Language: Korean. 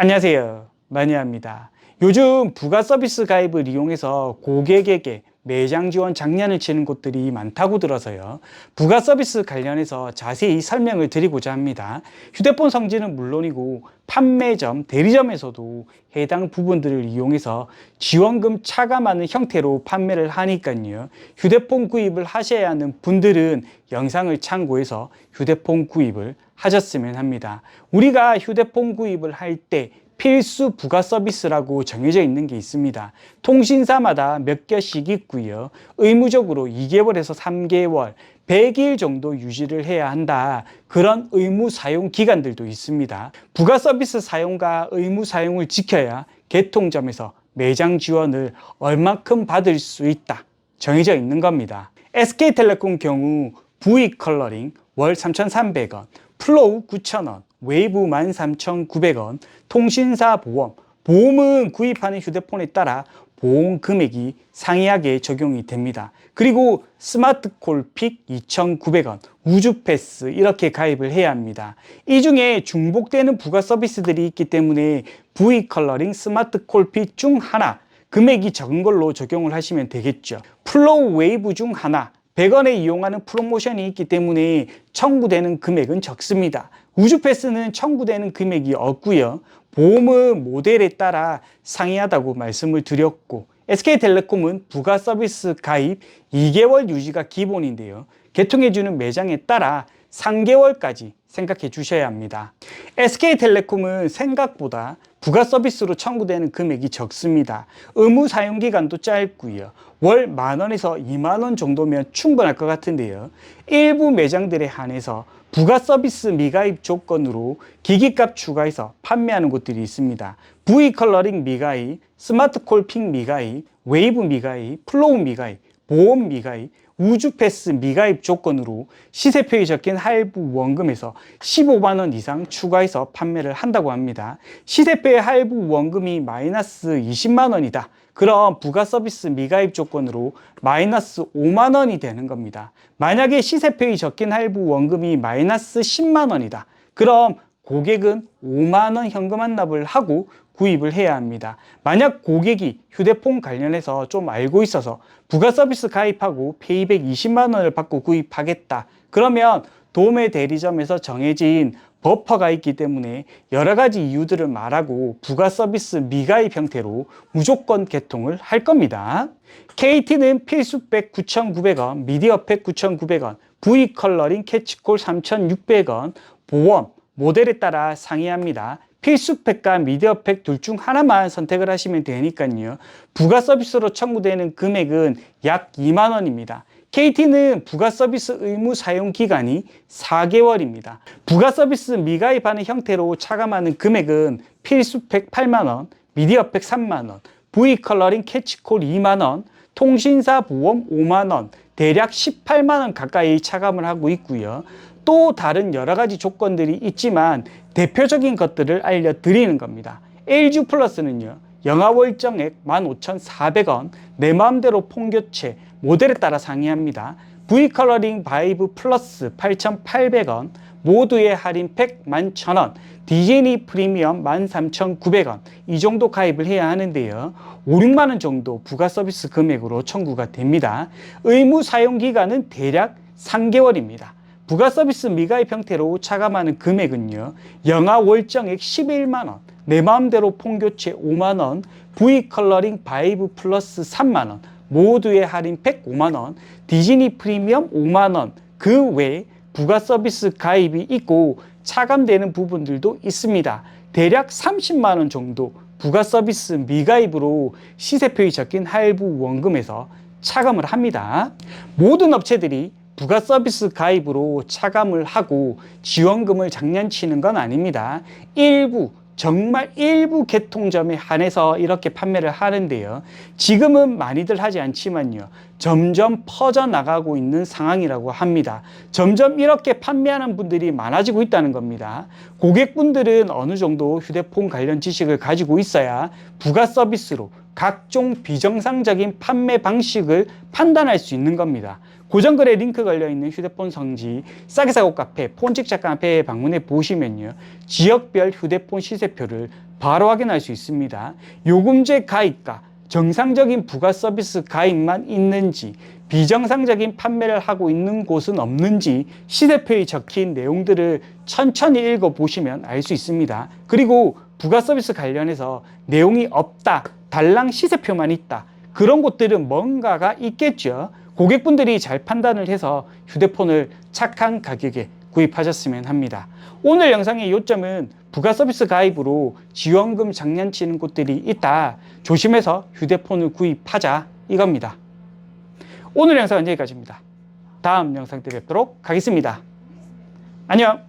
안녕하세요. 마니아입니다. 요즘 부가 서비스 가입을 이용해서 고객에게 매장 지원 장난을 치는 곳들이 많다고 들어서요. 부가 서비스 관련해서 자세히 설명을 드리고자 합니다. 휴대폰 성질은 물론이고 판매점, 대리점에서도 해당 부분들을 이용해서 지원금 차감하는 형태로 판매를 하니까요. 휴대폰 구입을 하셔야 하는 분들은 영상을 참고해서 휴대폰 구입을 하셨으면 합니다. 우리가 휴대폰 구입을 할때 필수 부가 서비스라고 정해져 있는 게 있습니다. 통신사마다 몇 개씩 있고요. 의무적으로 2개월에서 3개월, 100일 정도 유지를 해야 한다. 그런 의무 사용 기간들도 있습니다. 부가 서비스 사용과 의무 사용을 지켜야 개통점에서 매장 지원을 얼만큼 받을 수 있다. 정해져 있는 겁니다. SK텔레콤 경우 V 컬러링 월 3,300원, 플로우 9,000원, 웨이브 13,900원, 통신사 보험, 보험은 구입하는 휴대폰에 따라 보험 금액이 상이하게 적용이 됩니다. 그리고 스마트 콜픽 2,900원, 우주 패스 이렇게 가입을 해야 합니다. 이 중에 중복되는 부가 서비스들이 있기 때문에 V 컬러링 스마트 콜픽 중 하나 금액이 적은 걸로 적용을 하시면 되겠죠. 플로우 웨이브 중 하나 100원에 이용하는 프로모션이 있기 때문에 청구되는 금액은 적습니다. 우주 패스는 청구되는 금액이 없고요. 보험은 모델에 따라 상이하다고 말씀을 드렸고 SK텔레콤은 부가 서비스 가입 2개월 유지가 기본인데요. 개통해주는 매장에 따라 3개월까지 생각해 주셔야 합니다. SK텔레콤은 생각보다 부가 서비스로 청구되는 금액이 적습니다. 의무 사용 기간도 짧고요. 월 만 원에서 2만 원 정도면 충분할 것 같은데요. 일부 매장들에 한해서 부가 서비스 미가입 조건으로 기기값 추가해서 판매하는 곳들이 있습니다. V 컬러링 미가입, 스마트 콜핑 미가입, 웨이브 미가입, 플로우 미가입, 보험 미가입, 우주 패스 미가입 조건으로 시세표에 적힌 할부 원금에서 15만 원 이상 추가해서 판매를 한다고 합니다. 시세표의 할부 원금이 마이너스 20만 원이다. 그럼 부가 서비스 미가입 조건으로 마이너스 5만 원이 되는 겁니다. 만약에 시세표에 적힌 할부 원금이 마이너스 10만 원이다. 그럼 고객은 5만 원 현금 환납을 하고 구입을 해야 합니다. 만약 고객이 휴대폰 관련해서 좀 알고 있어서 부가 서비스 가입하고 페이백 20만 원을 받고 구입하겠다. 그러면 도매 대리점에서 정해진 버퍼가 있기 때문에 여러 가지 이유들을 말하고 부가 서비스 미가입 형태로 무조건 개통을 할 겁니다. KT는 필수백 9,900원, 미디어팩 9,900원, V 컬러링 캐치콜 3,600원, 보험, 모델에 따라 상이합니다. 필수팩과 미디어팩 둘 중 하나만 선택을 하시면 되니까요. 부가 서비스로 청구되는 금액은 약 2만 원입니다. KT는 부가 서비스 의무 사용 기간이 4개월입니다. 부가 서비스 미가입하는 형태로 차감하는 금액은 필수팩 8만 원, 미디어팩 3만 원, V 컬러링 캐치콜 2만 원, 통신사 보험 5만 원, 대략 18만 원 가까이 차감을 하고 있고요. 또 다른 여러 가지 조건들이 있지만 대표적인 것들을 알려드리는 겁니다. LG 플러스는요. 영화 월정액 15,400원, 내 마음대로 폰교체, 모델에 따라 상이합니다. V 컬러링 바이브 플러스 8,800원, 모두의 할인팩 11,000원, 디즈니 프리미엄 13,900원 이 정도 가입을 해야 하는데요. 5, 6만 원 정도 부가 서비스 금액으로 청구가 됩니다. 의무 사용 기간은 대략 3개월입니다. 부가 서비스 미가입 형태로 차감하는 금액은요. 영화 월정액 11만 원, 내 마음대로 폰교체 5만 원, V 컬러링 바이브 플러스 3만 원, 모두의 할인팩 5만 원, 디즈니 프리미엄 5만 원, 그 외에 부가 서비스 가입이 있고 차감되는 부분들도 있습니다. 대략 30만 원 정도 부가 서비스 미가입으로 시세표에 적힌 할부 원금에서 차감을 합니다. 모든 업체들이 부가 서비스 가입으로 차감을 하고 지원금을 장난치는 건 아닙니다. 일부 정말 일부 개통점에 한해서 이렇게 판매를 하는데요. 지금은 많이들 하지 않지만요. 점점 퍼져나가고 있는 상황이라고 합니다. 점점 이렇게 판매하는 분들이 많아지고 있다는 겁니다. 고객분들은 어느 정도 휴대폰 관련 지식을 가지고 있어야 부가 서비스로 각종 비정상적인 판매 방식을 판단할 수 있는 겁니다. 고정거래 링크 걸려 있는 휴대폰 성지 싸게 사고 카페 폰직자 카페에 방문해 보시면요 지역별 휴대폰 시세표를 바로 확인할 수 있습니다. 요금제 가입과 정상적인 부가 서비스 가입만 있는지 비정상적인 판매를 하고 있는 곳은 없는지 시세표에 적힌 내용들을 천천히 읽어 보시면 알 수 있습니다. 그리고 부가 서비스 관련해서 내용이 없다, 달랑 시세표만 있다. 그런 곳들은 뭔가가 있겠죠. 고객분들이 잘 판단을 해서 휴대폰을 착한 가격에 구입하셨으면 합니다. 오늘 영상의 요점은 부가 서비스 가입으로 지원금 장난치는 곳들이 있다. 조심해서 휴대폰을 구입하자 이겁니다. 오늘 영상은 여기까지입니다. 다음 영상 때 뵙도록 하겠습니다. 안녕!